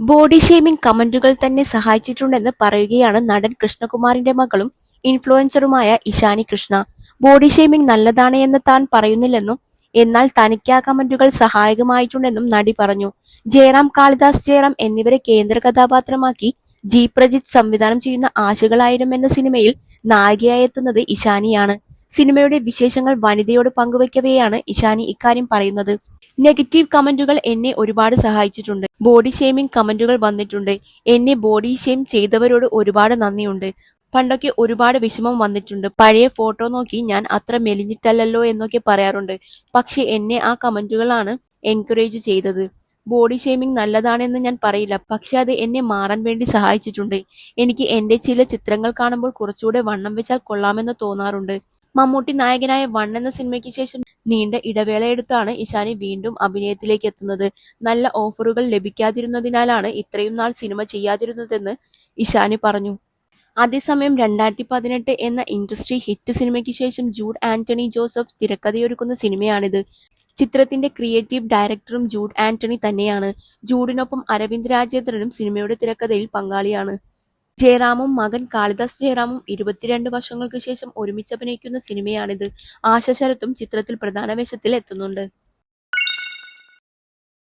Body shaming കമന്റുകൾ തന്നെ സഹായിച്ചിട്ടുണ്ടെന്ന് പറയുകയാണ് നടൻ കൃഷ്ണകുമാറിന്റെ മകളും ഇൻഫ്ലുവൻസറുമായ ഇഷാനി കൃഷ്ണ. ബോഡി ഷേമിംഗ് നല്ലതാണ് എന്ന് താൻ പറയുന്നില്ലെന്നും എന്നാൽ തനിക്ക് ആ കമന്റുകൾ സഹായകമായിട്ടുണ്ടെന്നും നടി പറഞ്ഞു. ജയറാം കാളിദാസ് ജയറാം എന്നിവരെ കേന്ദ്ര കഥാപാത്രമാക്കി ജി പ്രജിത്ത് സംവിധാനം ചെയ്യുന്ന ആശകളായിരം എന്ന സിനിമയിൽ നായികയായി എത്തുന്നത് ഇഷാനിയാണ് സിനിമയുടെ വിശേഷങ്ങൾ വനിതയോട് പങ്കുവയ്ക്കവെയാണ് ഇഷാനി ഇക്കാര്യം പറയുന്നത്. നെഗറ്റീവ് കമന്റുകൾ എന്നെ ഒരുപാട് സഹായിച്ചിട്ടുണ്ട്. ബോഡി ഷേമിംഗ് കമന്റുകൾ വന്നിട്ടുണ്ട്. എന്നെ ബോഡി ഷെയിം ചെയ്തവരോട് ഒരുപാട് നന്ദിയുണ്ട്. പണ്ടൊക്കെ ഒരുപാട് വിഷമം വന്നിട്ടുണ്ട്. പഴയ ഫോട്ടോ നോക്കി ഞാൻ അത്ര മെലിഞ്ഞിട്ടല്ലല്ലോ എന്നൊക്കെ പറയാറുണ്ട്. പക്ഷെ എന്നെ ആ കമന്റുകളാണ് എൻകറേജ് ചെയ്തത്. ബോഡി ഷേമിംഗ് നല്ലതാണെന്ന് ഞാൻ പറയില്ല. പക്ഷെ അത് എന്നെ മാറാൻ വേണ്ടി സഹായിച്ചിട്ടുണ്ട്. എനിക്ക് എന്റെ ചില ചിത്രങ്ങൾ കാണുമ്പോൾ കുറച്ചുകൂടെ വണ്ണം വെച്ചാൽ കൊള്ളാമെന്ന് തോന്നാറുണ്ട്. മമ്മൂട്ടി നായകനായ വൺ എന്ന സിനിമയ്ക്ക് ശേഷം നീണ്ട ഇടവേളയെടുത്താണ് ഇഷാനി വീണ്ടും അഭിനയത്തിലേക്ക് എത്തുന്നത്. നല്ല ഓഫറുകൾ ലഭിക്കാതിരുന്നതിനാലാണ് ഇത്രയും നാൾ സിനിമ ചെയ്യാതിരുന്നതെന്ന് ഇഷാനി പറഞ്ഞു. അതേസമയം രണ്ടായിരത്തി പതിനെട്ട് എന്ന ഇൻഡസ്ട്രി ഹിറ്റ് സിനിമയ്ക്ക് ശേഷം ജൂഡ് ആന്റണി ജോസഫ് തിരക്കഥയൊരുക്കുന്ന സിനിമയാണിത്. ചിത്രത്തിന്റെ ക്രിയേറ്റീവ് ഡയറക്ടറും ജൂഡ് ആന്റണി തന്നെയാണ്. ജൂഡിനൊപ്പം അരവിന്ദ് രാജേന്ദ്രനും സിനിമയുടെ തിരക്കഥയിൽ പങ്കാളിയാണ്. ജയറാമും മകൻ കാളിദാസ് ജയറാമും ഇരുപത്തിരണ്ട് വർഷങ്ങൾക്ക് ശേഷം ഒരുമിച്ച് അഭിനയിക്കുന്ന സിനിമയാണിത്. ആശ ചിത്രത്തിൽ പ്രധാന വേഷത്തിൽ എത്തുന്നുണ്ട്